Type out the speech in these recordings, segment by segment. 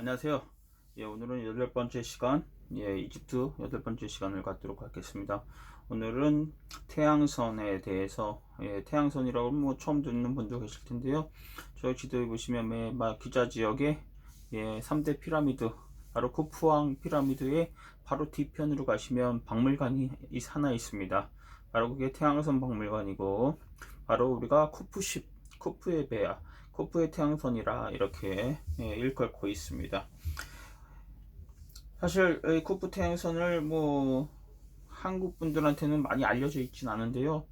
안녕하세요. 예, 오늘은 여덟 번째 시간, 예, 이집트 여덟 번째 시간을 갖도록 하겠습니다. 오늘은 태양선에 대해서, 예, 태양선이라고 뭐 처음 듣는 분도 계실 텐데요. 저 지도에 보시면 매, 마- 기자 지역에 예, 3대 피라미드, 바로 쿠프왕 피라미드의 바로 뒤편으로 가시면 박물관이 이- 하나 있습니다. 바로 그게 태양선 박물관이고, 바로 우리가 쿠프십, 쿠프의 배야, 쿠프의 태양선이라 이렇게 예, 일컬고 있습니다. 사실 이 쿠프 태양선을 뭐 한국 분들한테는 많이 알려져 있진 않은데요.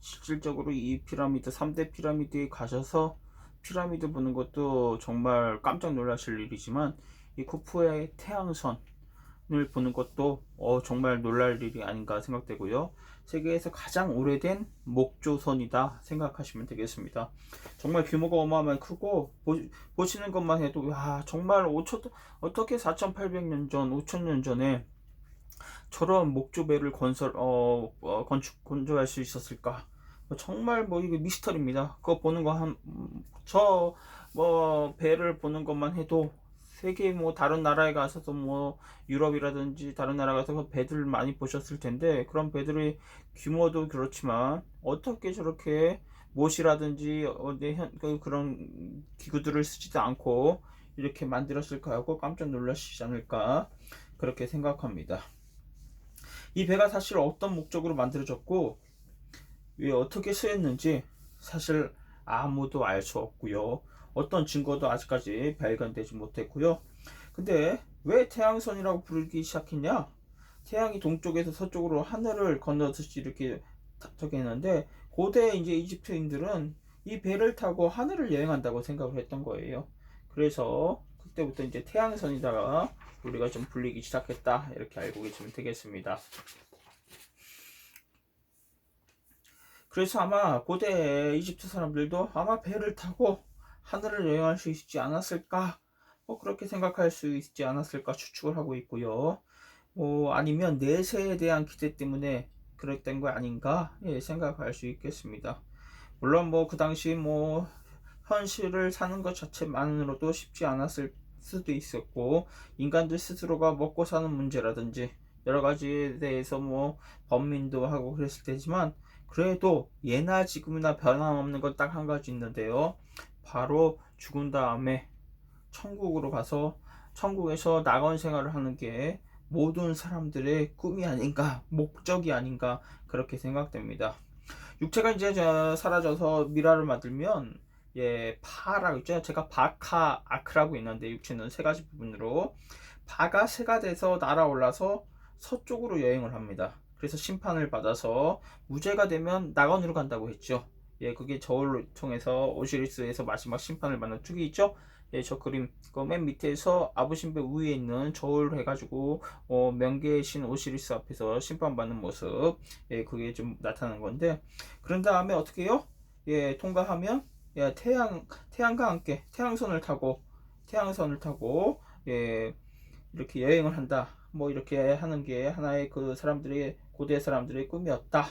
실질적으로 이 피라미드 3대 피라미드에 가셔서 피라미드 보는 것도 정말 깜짝 놀라실 일이지만 이 쿠프의 태양선을 보는 것도 어, 정말 놀랄 일이 아닌가 생각되고요. 세계에서 가장 오래된 목조선이다 생각하시면 되겠습니다. 정말 규모가 어마어마하게 크고 보, 시는 것만 해도 야 정말 5천 어떻게 4,800년 전, 5,000년 전에 저런 목조배를 건설 어, 어, 건축 건조할 수 있었을까? 정말 뭐 이게 미스터리입니다. 그거 보는 거 한 저뭐 배를 보는 것만 해도 세계 뭐 다른 나라에 가서도 뭐 유럽이라든지 다른 나라 가서 그 배들 많이 보셨을 텐데 그런 배들의 규모도 그렇지만 어떻게 저렇게 못이라든지 어디 현, 그 그런 기구들을 쓰지도 않고 이렇게 만들었을까 하고 깜짝 놀라시지 않을까 그렇게 생각합니다. 이 배가 사실 어떤 목적으로 만들어졌고 왜 어떻게 쓰였는지 사실 아무도 알 수 없고요. 어떤 증거도 아직까지 발견되지 못했고요. 근데 왜 태양선이라고 부르기 시작했냐? 태양이 동쪽에서 서쪽으로 하늘을 건너듯이 이렇게 했는데 고대 이제 이집트인들은 이 배를 타고 하늘을 여행한다고 생각을 했던 거예요. 그래서 그때부터 이제 태양선이다가 우리가 좀 불리기 시작했다 이렇게 알고 계시면 되겠습니다. 그래서 아마 고대 이집트 사람들도 아마 배를 타고 하늘을 여행할 수 있지 않았을까? 뭐 그렇게 생각할 수 있지 않았을까 추측을 하고 있고요. 뭐 아니면 내세에 대한 기대 때문에 그랬던 거 아닌가 예, 생각할 수 있겠습니다. 물론 뭐 그 당시 뭐 현실을 사는 것 자체만으로도 쉽지 않았을 수도 있었고 인간들 스스로가 먹고 사는 문제라든지 여러 가지에 대해서 뭐 범민도 하고 그랬을 테지만 그래도 예나 지금이나 변함없는 건 딱 한 가지 있는데요. 바로 죽은 다음에 천국으로 가서 천국에서 낙원 생활을 하는 게 모든 사람들의 꿈이 아닌가, 목적이 아닌가, 그렇게 생각됩니다. 육체가 이제 저 사라져서 미라를 만들면, 예, 파라고 있죠. 제가 바카, 아크라고 있는데, 육체는 세 가지 부분으로. 바가 새가 돼서 날아올라서 서쪽으로 여행을 합니다. 그래서 심판을 받아서 무죄가 되면 낙원으로 간다고 했죠. 예, 그게 저울을 통해서 오시리스에서 마지막 심판을 받는 축이 있죠. 예, 저 그림 그 맨 밑에서 아부신배 위에 있는 저울 해가지고 어, 명계의 신 오시리스 앞에서 심판받는 모습 예, 그게 좀 나타나는 건데 그런 다음에 어떻게 해요? 예, 통과하면 예, 태양 태양과 함께 태양선을 타고 태양선을 타고 예, 이렇게 여행을 한다. 뭐 이렇게 하는 게 하나의 그 사람들의 고대 사람들의 꿈이었다.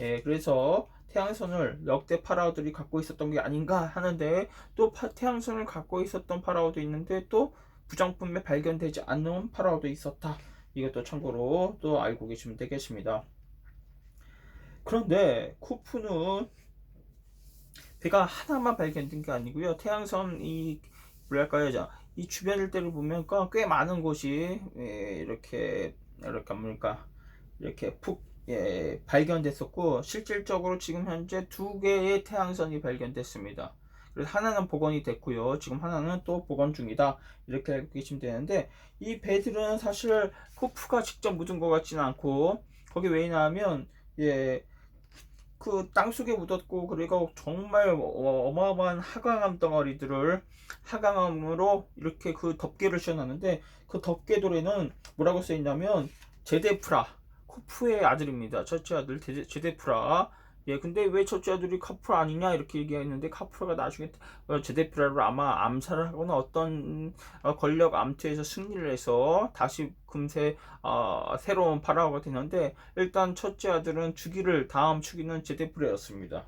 예, 그래서 태양선을 역대 파라오들이 갖고 있었던 게 아닌가 하는데 또 파- 태양선을 갖고 있었던 파라오도 있는데 또 부정품에 발견되지 않는 파라오도 있었다. 이것도 참고로 또 알고 계시면 되겠습니다. 그런데 쿠프는 배가 하나만 발견된 게 아니고요. 태양선 이 뭐랄까요, 자, 이 주변 일대를 보면 꽤 많은 곳이 예, 이렇게 이렇게 뭡니까 이렇게 푹 예, 발견됐었고 실질적으로 지금 현재 두 개의 태양선이 발견됐습니다. 그래서 하나는 복원이 됐고요. 지금 하나는 또 복원 중이다. 이렇게 알고 계시면 되는데 이 배들은 사실 쿠프가 직접 묻은 것 같지는 않고 거기 왜 있냐면 예, 그 땅속에 묻었고 그리고 정말 어- 어마어마한 하강암 덩어리들을 하강암으로 이렇게 그 덮개를 씌워놨는데 그 덮개 돌에는 뭐라고 써있냐면 제데프라 코프의 아들입니다. 첫째 아들 제- 제데프라. 예, 근데 왜 첫째 아들이 카프라 아니냐 이렇게 얘기했는데 카프라가 나중에 어, 제데프라를 아마 암살을 하거나 어떤 어, 권력 암투에서 승리를 해서 다시 금세 어, 새로운 파라오가 되는데 일단 첫째 아들은 주기를 다음 주기는 제데프라였습니다.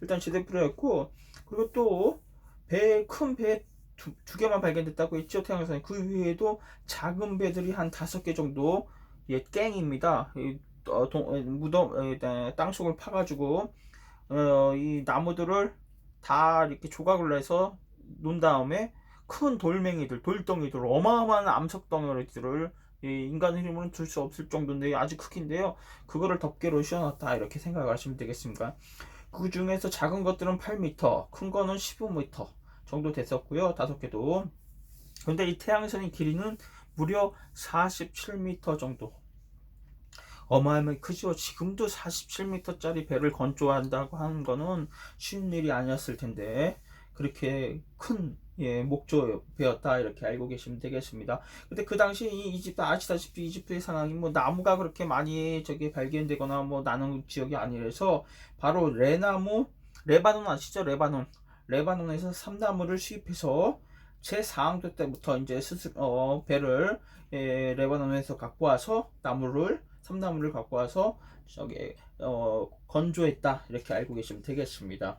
일단 제데프라였고 그리고 또 배 큰 배 두, 두 개만 발견됐다고 했죠 태양선이 그 외에도 작은 배들이 한 다섯 개 정도 예 깽입니다 이, 어, 동, 어, 무덤 어, 에, 땅속을 파가지고 어, 이 나무들을 다 이렇게 조각을 내서 놓은 다음에 큰 돌멩이들 돌덩이들 어마어마한 암석 덩어리들을 이 인간의 힘으로는 줄 수 없을 정도인데 아주 크긴데요 그거를 덮개로 씌워놨다 이렇게 생각을 하시면 되겠습니다 그 중에서 작은 것들은 8m 큰 거는 15m 정도 됐었고요. 다섯 개도. 근데 이 태양선의 길이는 무려 47m 정도. 어마어마하게 크죠. 지금도 47m짜리 배를 건조한다고 하는 거는 쉬운 일이 아니었을 텐데 그렇게 큰 예, 목조 배였다 이렇게 알고 계시면 되겠습니다. 근데 그 당시 이 이집트 아시다시피 이집트의 상황이 뭐 나무가 그렇게 많이 저기 발견되거나 뭐 나는 지역이 아니라서 바로 레나무 레바논 아시죠? 레바논 레바논에서 삼나무를 수입해서 제 4항도 때부터 이제 스스, 어, 배를 예, 레바논에서 갖고 와서 나무를 삼나무를 갖고 와서 저기 어, 건조했다. 이렇게 알고 계시면 되겠습니다.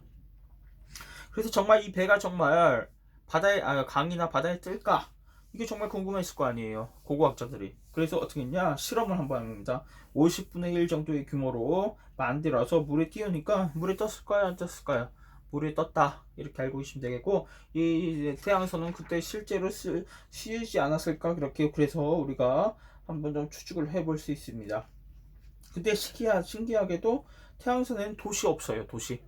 그래서 정말 이 배가 정말 바다에 아, 강이나 바다에 뜰까? 이게 정말 궁금했을 거 아니에요 고고학자들이. 그래서 어떻게 했냐? 실험을 한 번 합니다. 50분의 1 정도의 규모로 만들어서 물에 띄우니까 물에 떴을까요 안 떴을까요 물에 떴다. 이렇게 알고 계시면 되겠고 이 태양선은 그때 실제로 쓰, 쓰이지 않았을까? 그렇게 그래서 우리가 한번 좀 추측을 해볼 수 있습니다 근데 신기하, 신기하게도 태양선에는 도시 없어요 도시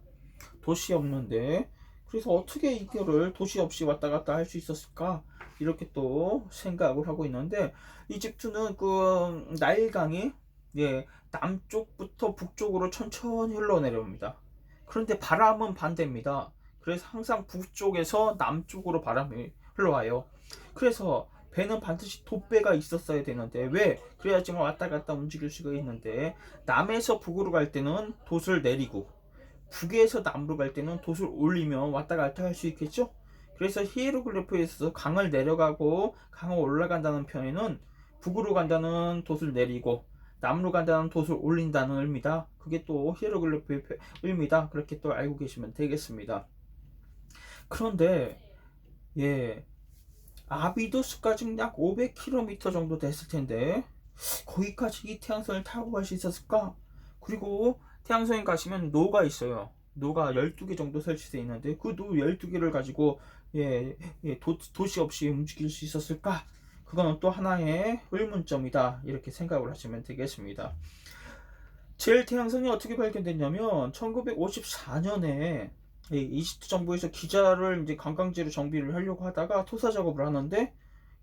도시 없는데 그래서 어떻게 이거를 도시 없이 왔다 갔다 할 수 있었을까 이렇게 또 생각을 하고 있는데 이집트는 그 나일강이 예, 남쪽부터 북쪽으로 천천히 흘러내려옵니다. 그런데 바람은 반대입니다. 그래서 항상 북쪽에서 남쪽으로 바람이 흘러와요. 그래서 배는 반드시 돛배가 있었어야 되는데 왜? 그래야지만 왔다 갔다 움직일 수가 있는데 남에서 북으로 갈 때는 돛을 내리고 북에서 남으로 갈 때는 돛을 올리면 왔다 갔다 할 수 있겠죠? 그래서 히에로글리프에서 강을 내려가고 강을 올라간다는 표현은 북으로 간다는 돛을 내리고 남으로 간다는 돛을 올린다는 의미다. 그게 또 히에로글리프의 의미다. 그렇게 또 알고 계시면 되겠습니다. 그런데 예 아비도스까지는 약 500km 정도 됐을 텐데 거기까지 이 태양선을 타고 갈 수 있었을까? 그리고 태양성에 가시면 노가 있어요. 노가 12개 정도 설치되어 있는데 그 노 12개를 가지고 예, 예 도, 도시 없이 움직일 수 있었을까? 그거는 또 하나의 의문점이다. 이렇게 생각을 하시면 되겠습니다. 제일 태양성이 어떻게 발견됐냐면 1954년에 이집트 정부에서 기자를 이제 관광지로 정비를 하려고 하다가 토사 작업을 하는데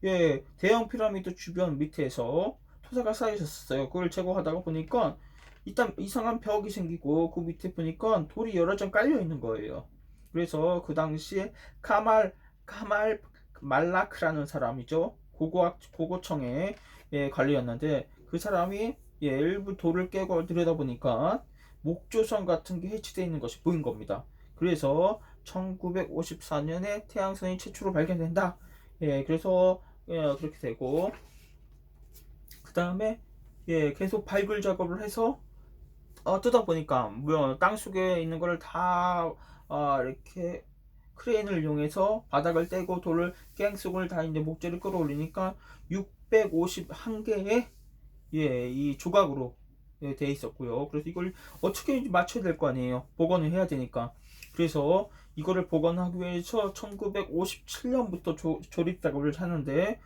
예, 대형 피라미드 주변 밑에서 토사가 쌓여 있었어요. 그걸 제거하다가 보니까 일단 이상한 벽이 생기고 그 밑에 보니까 돌이 여러 장 깔려 있는 거예요. 그래서 그 당시에 카말 카말 말라크라는 사람이죠. 고고학 고고청의 예, 관리였는데 그 사람이 예, 일부 돌을 깨고 들여다보니까 목조선 같은 게 해치되어 있는 것이 보인 겁니다. 그래서 1954년에 태양선이 최초로 발견된다. 예, 그래서 예, 그렇게 되고 그 다음에 예, 계속 발굴 작업을 해서 어, 뜯어 보니까 뭐 땅 속에 있는 거를 다 어, 이렇게 크레인을 이용해서 바닥을 떼고 돌을 깽 속을 다 이제 목재를 끌어올리니까 651개의 예, 이 조각으로 예, 돼 있었고요. 그래서 이걸 어떻게 맞춰야 될 거 아니에요. 복원을 해야 되니까. 그래서 이거를 복원하기 위해서 1957년부터 조, 조립 작업을 하는데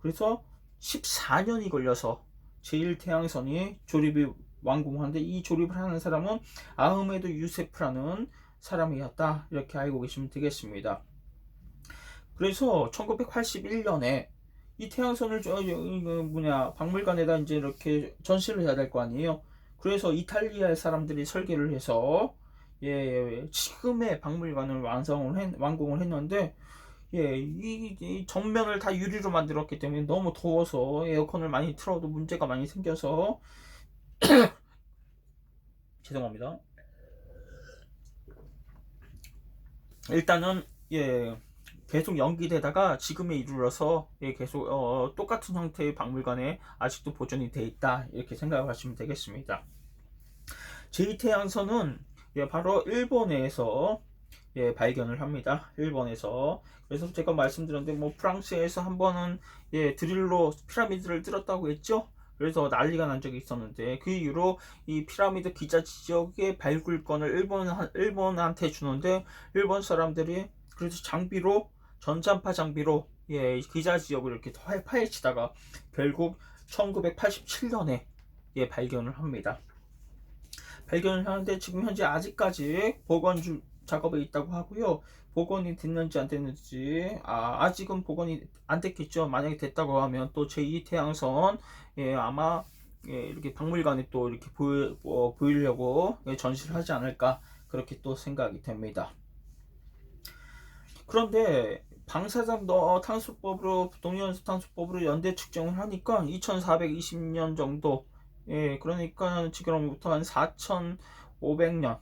그래서 14년이 걸려서 제1태양선이 조립이 완공하는데 이 조립을 하는 사람은 아흐메드 유세프라는 사람이었다 이렇게 알고 계시면 되겠습니다. 그래서 1981년에 이 태양선을 저 뭐냐 박물관에다 이제 이렇게 전시를 해야 될 거 아니에요. 그래서 이탈리아의 사람들이 설계를 해서 예, 예 지금의 박물관을 완성을 했, 완공을 했는데 예, 이, 이 전면을 다 유리로 만들었기 때문에 너무 더워서 에어컨을 많이 틀어도 문제가 많이 생겨서 죄송합니다. 일단은 예 계속 연기되다가 지금에 이르러서 예, 계속 어, 똑같은 형태의 박물관에 아직도 보존이 돼 있다 이렇게 생각을 하시면 되겠습니다. 제2태양선은 예, 바로 일본에서 예, 발견을 합니다. 일본에서. 그래서 제가 말씀드렸는데 뭐 프랑스에서 한 번은 예, 드릴로 피라미드를 뚫었다고 했죠. 그래서 난리가 난 적이 있었는데 그 이후로 이 피라미드 기자 지역의 발굴권을 일본 일본한테 주는데 일본 사람들이 그래서 장비로 전산파 장비로 예, 이 기자 지역을 이렇게 파- 파헤치다가 결국 1987년에 예, 발견을 합니다. 발견을 하는데 지금 현재 아직까지 복원 중 작업에 있다고 하고요. 복원이 됐는지 안 됐는지 아, 아직은 복원이 안 됐겠죠. 만약에 됐다고 하면 또 제2 태양선 예, 아마 예, 이렇게 박물관에 또 이렇게 보여, 어, 보이려고 예, 전시를 하지 않을까 그렇게 또 생각이 됩니다. 그런데 방사성 너 탄소법으로 동위원소 탄소법으로 연대 측정을 하니까 2420년 정도 예 그러니까 지금부터 한 4500년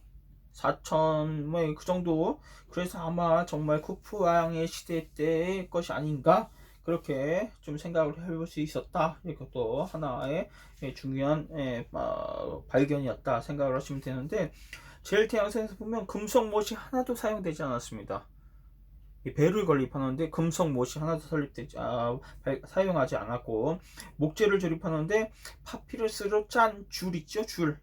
4000뭐그 정도. 그래서 아마 정말 쿠프 왕의 시대 때의 것이 아닌가? 그렇게 좀 생각을 해볼 수 있었다. 이것도 하나의 예, 중요한 예, 아, 발견이었다 생각을 하시면 되는데 제일 태양선에서 보면 금속 못이 하나도 사용되지 않았습니다. 이 배를 건립하는데 금속 못이 하나도 설립되지 아, 발- 사용하지 않았고 목재를 조립하는데 파피루스로 짠 줄 있죠? 줄.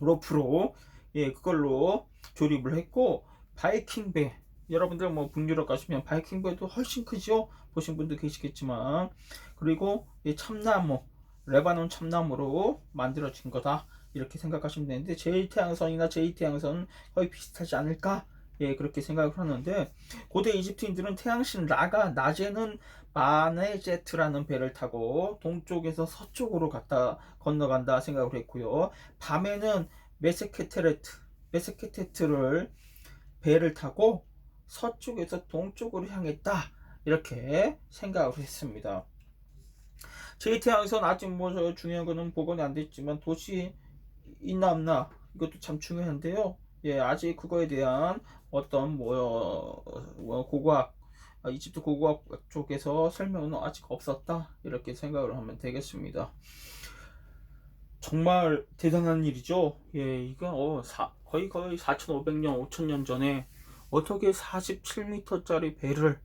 로프로. 예 그걸로 조립을 했고 바이킹 배. 여러분들 뭐 북유럽 가시면 바이킹 배도 훨씬 크죠? 보신 분도 계시겠지만. 그리고 이 참나무 레바논 참나무로 만들어진 거다. 이렇게 생각하시면 되는데 제1태양선이나 제2태양선 거의 비슷하지 않을까 예 그렇게 생각을 하는데 고대 이집트인들은 태양신 라가 낮에는 마네제트라는 배를 타고 동쪽에서 서쪽으로 갔다 건너간다 생각을 했고요. 밤에는 메세케테레트 메세케테트를 배를 타고 서쪽에서 동쪽으로 향했다 이렇게 생각을 했습니다. 제2태양선 아직 뭐저 중요한 거는 복원이 안 됐지만 도시 있나 없나 이것도 참 중요한데요. 예, 아직 그거에 대한 어떤 뭐, 뭐 고고학 아, 이집트 고고학 쪽에서 설명은 아직 없었다 이렇게 생각을 하면 되겠습니다. 정말 대단한 일이죠. 예, 이건 어, 사, 거의 거의 4,500년, 5,000년 전에 어떻게 47m짜리 배를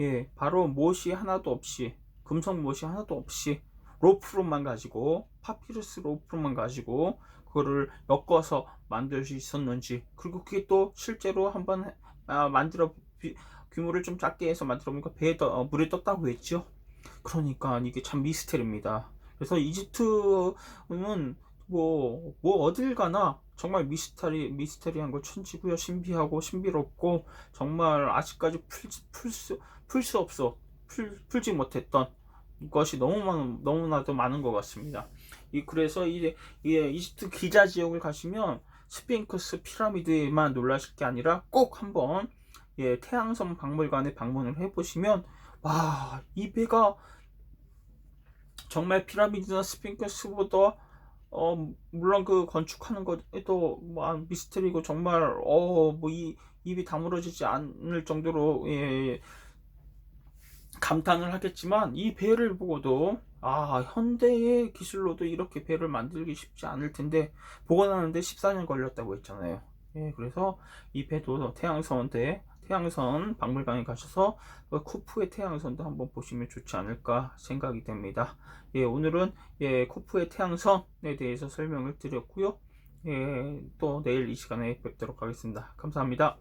예, 바로 못이 하나도 없이 금속 못이 하나도 없이 로프로만 가지고 파피루스 로프로만 가지고 그거를 엮어서 만들 수 있었는지 그리고 그게 또 실제로 한번 아, 만들어 비- 규모를 좀 작게 해서 만들어 보니까 배에 떠, 어, 물에 떴다고 했죠. 그러니까 이게 참 미스테리입니다. 그래서 이집트는 뭐, 뭐 어딜 가나 정말 미스터리, 미스테리한 거 천지고요. 신비하고 신비롭고 정말 아직까지 풀, 풀 수, 없어. 풀, 풀지 못했던 것이 너무 많은, 너무나도 많은 것 같습니다. 이, 그래서 이, 이 이집트 기자 지역을 가시면 스핑크스 피라미드에만 놀라실 게 아니라 꼭 한번 예, 태양성 박물관에 방문을 해보시면 와, 이 배가 정말 피라미드나 스핑크스보다 어, 물론 그 건축하는 것도 뭐 아, 미스터리고 정말 어, 뭐 이 입이 다물어지지 않을 정도로 예, 감탄을 하겠지만 이 배를 보고도 아 현대의 기술로도 이렇게 배를 만들기 쉽지 않을 텐데 복원하는데 14년 걸렸다고 했잖아요. 예, 그래서 이 배도 태양선 대 태양선 박물관에 가셔서 그 쿠프의 태양선도 한번 보시면 좋지 않을까 생각이 됩니다. 예, 오늘은 예, 쿠프의 태양선에 대해서 설명을 드렸고요. 예, 또 내일 이 시간에 뵙도록 하겠습니다. 감사합니다.